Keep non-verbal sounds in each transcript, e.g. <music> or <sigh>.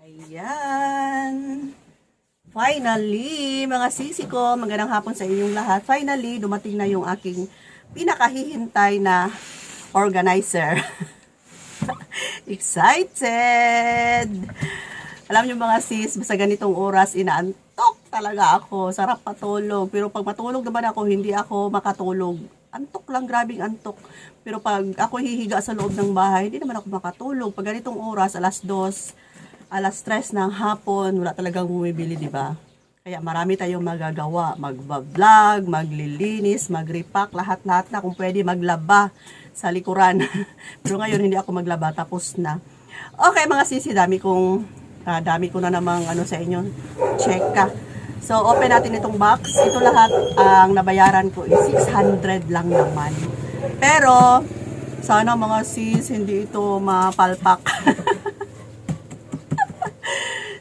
Ayan. Finally, mga sisi ko, magandang hapon sa inyong lahat. Finally, dumating na yung aking pinakahihintay na organizer. <laughs> Excited! Alam niyo mga sis, sa ganitong oras, inaantok talaga ako. Sarap patulog. Pero pag matulog naman ako, hindi ako makatulog. Antok lang, grabing antok. Pero pag ako hihiga sa loob ng bahay, hindi naman ako makatulog. Pag ganitong oras, alas 2, alas 3 ng hapon, wala talagang bumibili, di ba? Kaya marami tayong magagawa. Mag-vlog, maglilinis, mag-repack, lahat-lahat na. Kung pwede, maglaba sa likuran. <laughs> Pero ngayon, hindi ako maglaba. Tapos na. Okay, mga sisi, dami kong, ah, dami ko na namang ano sa inyo. Check ka. So, open natin itong box. Ito lahat, ang nabayaran ko is 600 lang naman. Pero, sana mga sis, hindi ito mapalpak. <laughs>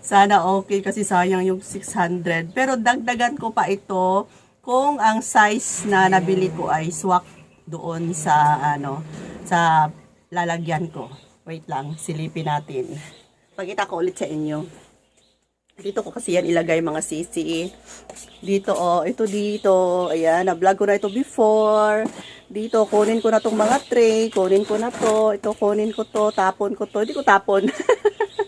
Sana okay kasi sayang yung 600. Pero dagdagan ko pa ito kung ang size na nabili ko ay swak doon sa ano sa lalagyan ko. Wait lang, silipin natin. Pakita ko ulit sa inyo. Dito ko kasi yan ilagay mga sisi. Dito oh, ito dito. Ayan, na-vlog ko na ito before. Dito, kunin ko na tong mga tray. Kunin ko na to. Ito, kunin ko to. Tapon ko to. Hindi ko tapon. <laughs>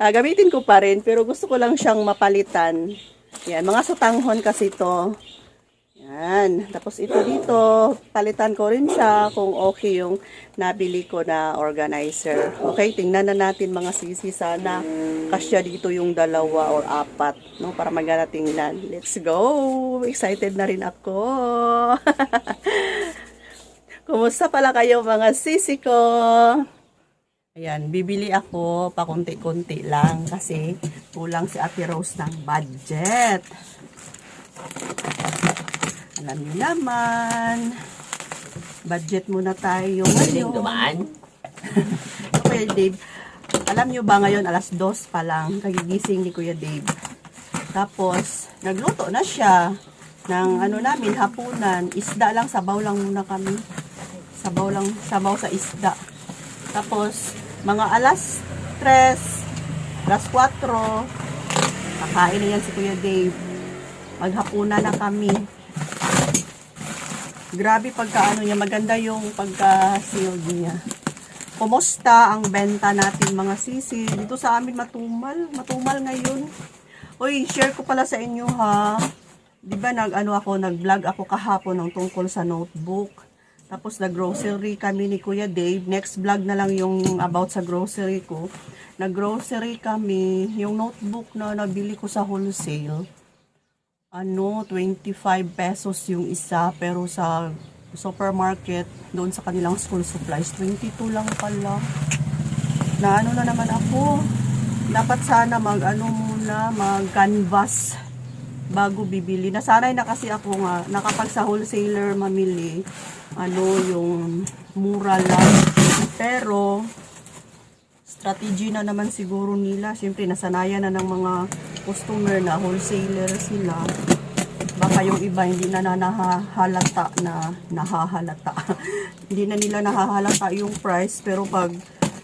Ah, gamitin ko pa rin, pero gusto ko lang siyang mapalitan. Yan, mga sutanghon kasi to. Yan. Tapos ito dito, palitan ko rin siya kung okay yung nabili ko na organizer. Okay, tingnan na natin mga sisi sana kasya dito yung dalawa or apat, no, para magana tingnan. Let's go! Excited na rin ako. <laughs> Kumusta pala kayo mga sisi ko? Ayan, bibili ako pa konti-konti lang kasi kulang si Ate Rose ng budget. Alam niyo naman, budget muna tayo ngayon. dumaan? <laughs> Kuya Dave, alam niyo ba ngayon alas dos pa lang, kagigising ni Kuya Dave. Tapos, nagluto na siya ng ano namin, hapunan. Isda lang, sabaw lang muna kami. Sabaw lang, sabaw sa isda. Tapos, mga alas 3, alas 4, kakain na yan si Kuya Dave. Maghapunan na kami. Grabe pagka ano niya, maganda yung pagka sealed niya. Kumusta ang benta natin mga sisi? Dito sa amin matumal, matumal ngayon. Uy, share ko pala sa inyo ha. 'Di ba nag ano ako, nag-vlog ako kahapon ng tungkol sa notebook. Tapos nag-grocery kami ni Kuya Dave. Next vlog na lang yung about sa grocery ko. Nag-grocery kami. Yung notebook na nabili ko sa wholesale. Ano, 25 pesos yung isa. Pero sa supermarket, doon sa kanilang school supplies, 22 lang pala. Na ano na naman ako. Dapat sana mag ano muna, mag canvas bago bibili. Nasanay na kasi ako nga, nakapag sa wholesaler mamili, ano yung mura lang. Pero, strategy na naman siguro nila. Siyempre, nasanayan na ng mga customer na wholesaler sila. Baka yung iba hindi na nahahalata na nahahalata. <laughs> hindi na nila nahahalata yung price. Pero pag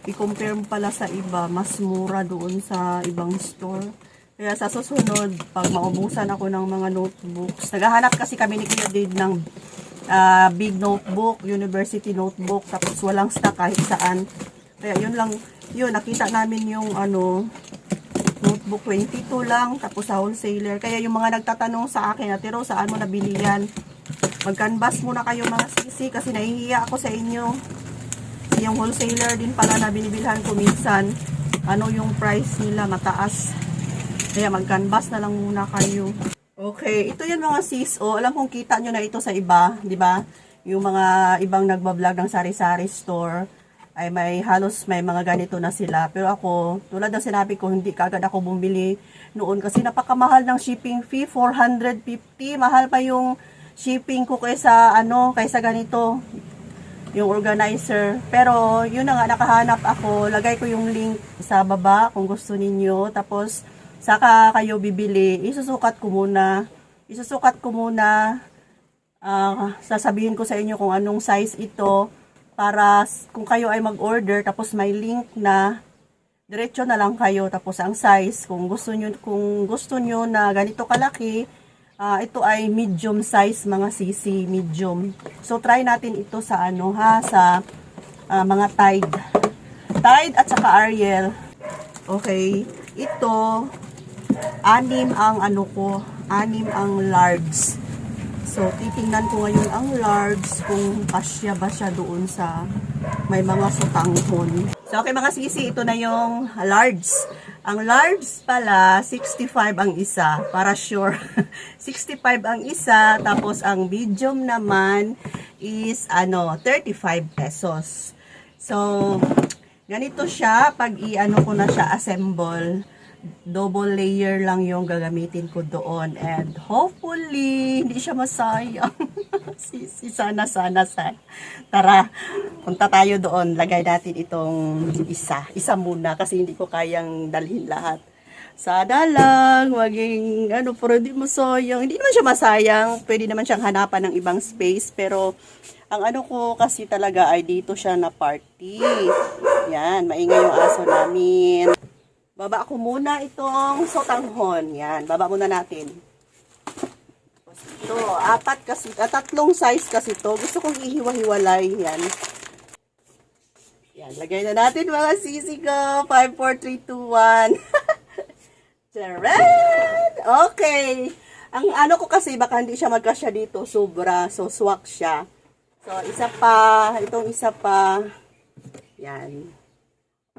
i-compare pala sa iba, mas mura doon sa ibang store. Kaya sa susunod, pag maubusan ako ng mga notebooks, naghahanap kasi kami ni Kuya Dave ng ah, big notebook, university notebook, tapos walang stock kahit saan. Kaya yun lang, yun, nakita namin yung ano, notebook 22 lang, tapos sa wholesaler. Kaya yung mga nagtatanong sa akin, Ate Rose, saan mo nabili yan? Mag-canvas muna kayo mga sisi kasi nahihiya ako sa inyo. Yung wholesaler din pala na binibilhan ko minsan, ano yung price nila, mataas. Kaya mag-canvas na lang muna kayo. Okay, ito yan mga sis. O, alam kong kita nyo na ito sa iba, di ba? Yung mga ibang nagbablog ng sari-sari store ay may halos may mga ganito na sila. Pero ako, tulad ng sinabi ko, hindi kagad ako bumili noon kasi napakamahal ng shipping fee, 450. Mahal pa yung shipping ko kaysa ano, kaysa ganito yung organizer. Pero, yun na nga, nakahanap ako. Lagay ko yung link sa baba kung gusto ninyo. Tapos, saka kayo bibili. Isusukat ko muna. Isusukat ko muna. Ah, sasabihin ko sa inyo kung anong size ito para kung kayo ay mag-order tapos may link na diretso na lang kayo tapos ang size kung gusto nyo kung gusto nyo na ganito kalaki ah, ito ay medium size mga sisi medium so try natin ito sa ano ha sa ah, mga Tide Tide at saka Ariel okay ito anim ang ano ko anim ang large So, titingnan ko ngayon ang large kung kasya ba siya doon sa may mga sutanghon. So, okay mga sisi, ito na yung large. Ang large pala, 65 ang isa, para sure. <laughs> 65 ang isa, tapos ang medium naman is ano, 35 pesos. So, ganito siya, pag i-ano ko na siya assemble, double layer lang yung gagamitin ko doon. And hopefully hindi siya masayang. <laughs> Si, si sana sana sana. Tara punta tayo doon. Lagay natin itong isa. Isa muna kasi hindi ko kayang dalhin lahat. Sana lang maging ano pero hindi masayang. Hindi naman siya masayang. Pwede naman siyang hanapan ng ibang space pero ang ano ko kasi talaga ay dito siya na party. Yan maingay yung aso namin Baba ko muna itong sotanghon. Yan, baba muna natin. Tapos Ito, apat kasi, ah, tatlong size kasi to. Gusto kong ihiwa-hiwalay. Yan. Yan, lagay na natin mga sisi ko. 5, 4, 3, 2, 1. Charan! Okay. Ang ano ko kasi, baka hindi siya magkasya dito. Sobra. So, swak siya. So, isa pa. Itong isa pa. Yan.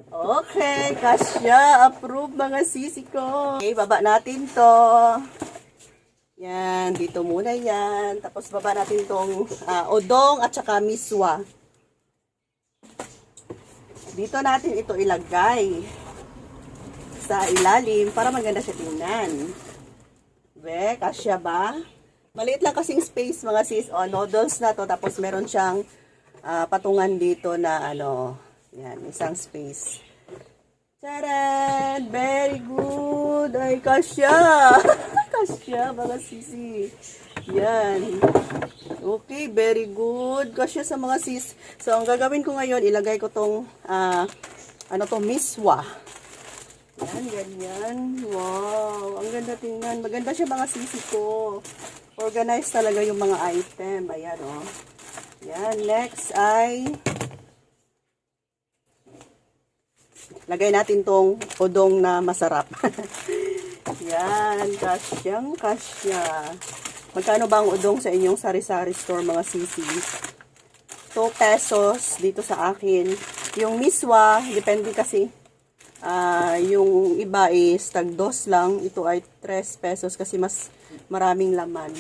Okay, kasya. Approve mga sisi ko. Okay, baba natin to. Yan, dito muna yan. Tapos baba natin tong ah, odong at saka miswa. Dito natin ito ilagay sa ilalim para maganda siya tingnan. Be, kasya ba? Maliit lang kasing space mga sis. O, noodles na to. Tapos meron siyang ah, patungan dito na ano, yan, isang space. Taran! Very good! Ay, kasya! <laughs> kasya, mga sisi. Yan. Okay, very good. Kasya sa mga sis. So, ang gagawin ko ngayon, ilagay ko tong, ah, ano to, miswa. Yan, ganyan. Wow, ang ganda tingnan. Maganda siya mga sisi ko. Organized talaga yung mga item. Ayan, oh. Yan, next ay lagay natin tong udong na masarap. <laughs> Yan, kasyang kasya. Magkano ba ang udong sa inyong sari-sari store mga sisi? 2 pesos dito sa akin. Yung miswa, depende kasi. Ah, yung iba is tag dos lang. Ito ay 3 pesos kasi mas maraming laman.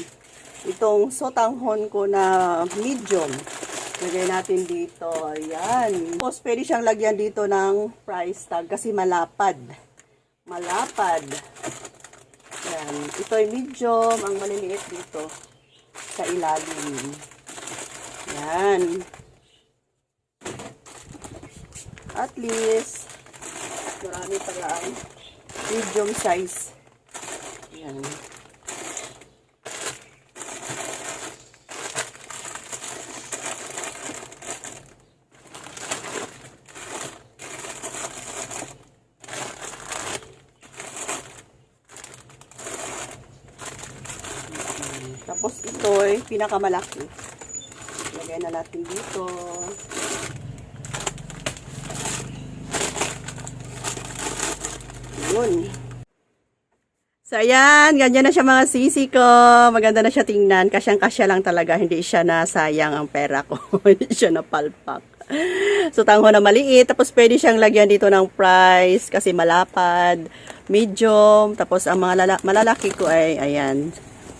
Itong sotanghon ko na medium. Lagay natin dito. Ayan. Tapos pwede siyang lagyan dito ng price tag kasi malapad. Malapad. Ayan. Ito ay medium. Ang maliliit dito sa ilalim. Ayan. At least, marami pala ang medium size. Ayan. Tapos ito ay pinakamalaki. Lagay na natin dito. Yun. So, ayan. Ganyan na siya mga sisi ko. Maganda na siya tingnan. Kasyang-kasya lang talaga. Hindi siya na sayang ang pera ko. <laughs> Hindi siya na palpak. So, tangho na maliit. Tapos, pwede siyang lagyan dito ng price kasi malapad. Medium. Tapos, ang mga lala- malalaki ko ay, ayan,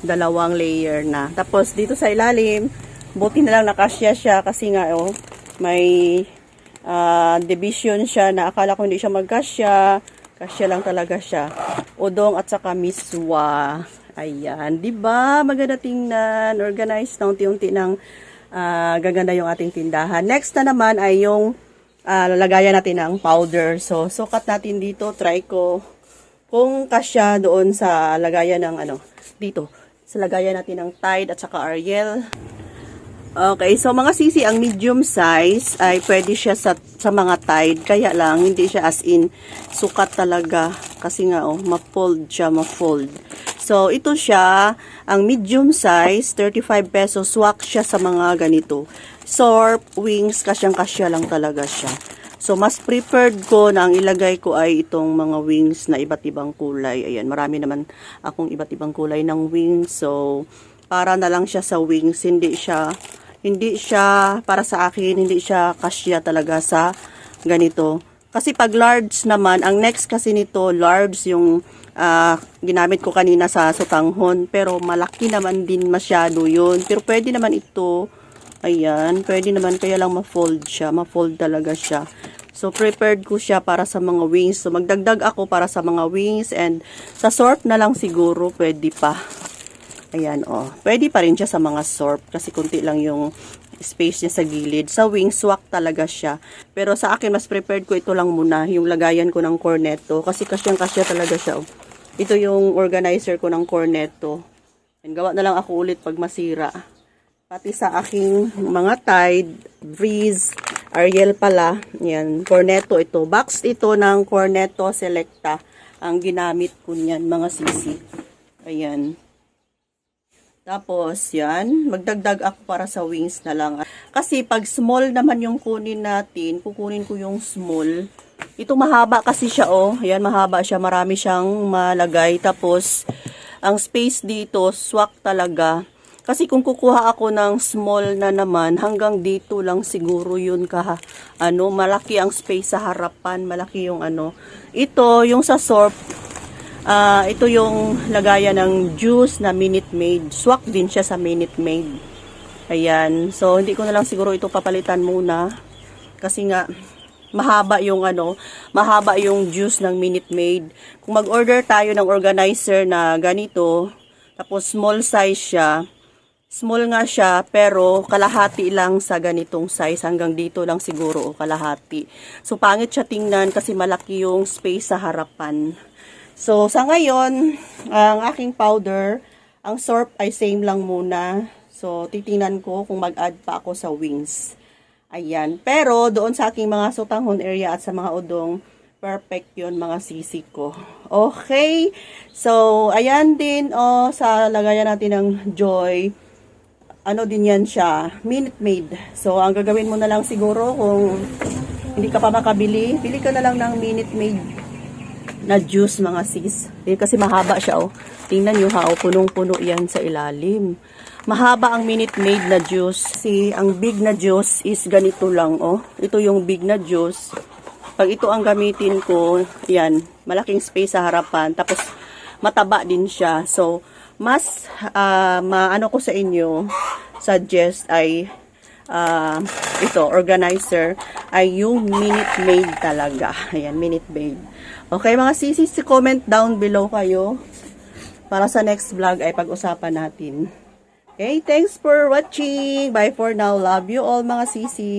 dalawang layer na. Tapos, dito sa ilalim, buti na lang nakasya siya kasi nga, oh, may ah, division siya na akala ko hindi siya magkasya. Kasya lang talaga siya. Udong at saka miswa. Ayan, 'di ba? Maganda tingnan, organized na unti-unti ng ah, gaganda yung ating tindahan. Next na naman ay yung ah, lalagayan natin ng powder. So, sukat natin dito, try ko kung kasya doon sa lagayan ng ano, dito. Sa lagayan natin ng Tide at saka Ariel. Okay, so mga sisi, ang medium size ay pwede siya sa, sa mga tide. Kaya lang, hindi siya as in sukat talaga. Kasi nga, oh, ma-fold siya, ma-fold. So, ito siya, ang medium size, 35 pesos. Swak siya sa mga ganito. Sorp, wings, kasyang-kasya lang talaga siya. So, mas preferred ko na ang ilagay ko ay itong mga wings na iba't ibang kulay. Ayan, marami naman akong iba't ibang kulay ng wings. So, para na lang siya sa wings. Hindi siya, hindi siya, para sa akin, hindi siya kasya talaga sa ganito. Kasi pag large naman, ang next kasi nito, large yung ah, ginamit ko kanina sa sutanghon. Pero malaki naman din masyado yun. Pero pwede naman ito, ayan, pwede naman kaya lang ma-fold siya. Ma-fold talaga siya. So, prepared ko siya para sa mga wings. So, magdagdag ako para sa mga wings and sa sort na lang siguro pwede pa. Ayan, oh. Pwede pa rin siya sa mga sorp kasi kunti lang yung space niya sa gilid. Sa wing, swak talaga siya. Pero sa akin, mas prepared ko ito lang muna, yung lagayan ko ng cornetto. Kasi kasyang-kasya talaga siya. Oh. Ito yung organizer ko ng cornetto. And gawa na lang ako ulit pag masira. Pati sa aking mga Tide, Breeze, Ariel pala. Yan, cornetto ito. Box ito ng cornetto selecta. Ang ginamit ko niyan, mga sisi. Ayan. Tapos, yan, magdagdag ako para sa wings na lang. Kasi pag small naman yung kunin natin, kukunin ko yung small. Ito mahaba kasi siya, oh. Ayan, mahaba siya. Marami siyang malagay. Tapos, ang space dito, swak talaga. Kasi kung kukuha ako ng small na naman, hanggang dito lang siguro yun ka, ano, malaki ang space sa harapan, malaki yung ano. Ito, yung sa sorp, Ah, ito yung lagayan ng juice na Minute Maid. Swak din siya sa Minute Maid. Ayan. So, hindi ko na lang siguro ito papalitan muna. Kasi nga, mahaba yung ano, mahaba yung juice ng Minute Maid. Kung mag-order tayo ng organizer na ganito, tapos small size siya, small nga siya, pero kalahati lang sa ganitong size. Hanggang dito lang siguro, o kalahati. So, pangit siya tingnan kasi malaki yung space sa harapan. So, sa ngayon, ang aking powder, ang sorp ay same lang muna. So, titingnan ko kung mag-add pa ako sa wings. Ayan. Pero, doon sa aking mga sutanghon area at sa mga udong, perfect yon mga sisi ko. Okay. So, ayan din, oh, sa lagayan natin ng joy. Ano din yan siya, Minute Maid. So, ang gagawin mo na lang siguro kung hindi ka pa makabili, bili ka na lang ng Minute Maid na juice mga sis. Eh, kasi mahaba siya oh. Tingnan nyo ha, oh, punong-puno yan sa ilalim. Mahaba ang Minute Maid na juice. Si ang big na juice is ganito lang oh. Ito yung big na juice. Pag ito ang gamitin ko, yan, malaking space sa harapan. Tapos mataba din siya. So, mas ah, maano ko sa inyo, suggest ay ah, ito, organizer, ay yung Minute Maid talaga. Ayan, Minute Maid. Okay, mga sisis, comment down below kayo para sa next vlog ay pag-usapan natin. Okay, thanks for watching. Bye for now. Love you all mga sisi.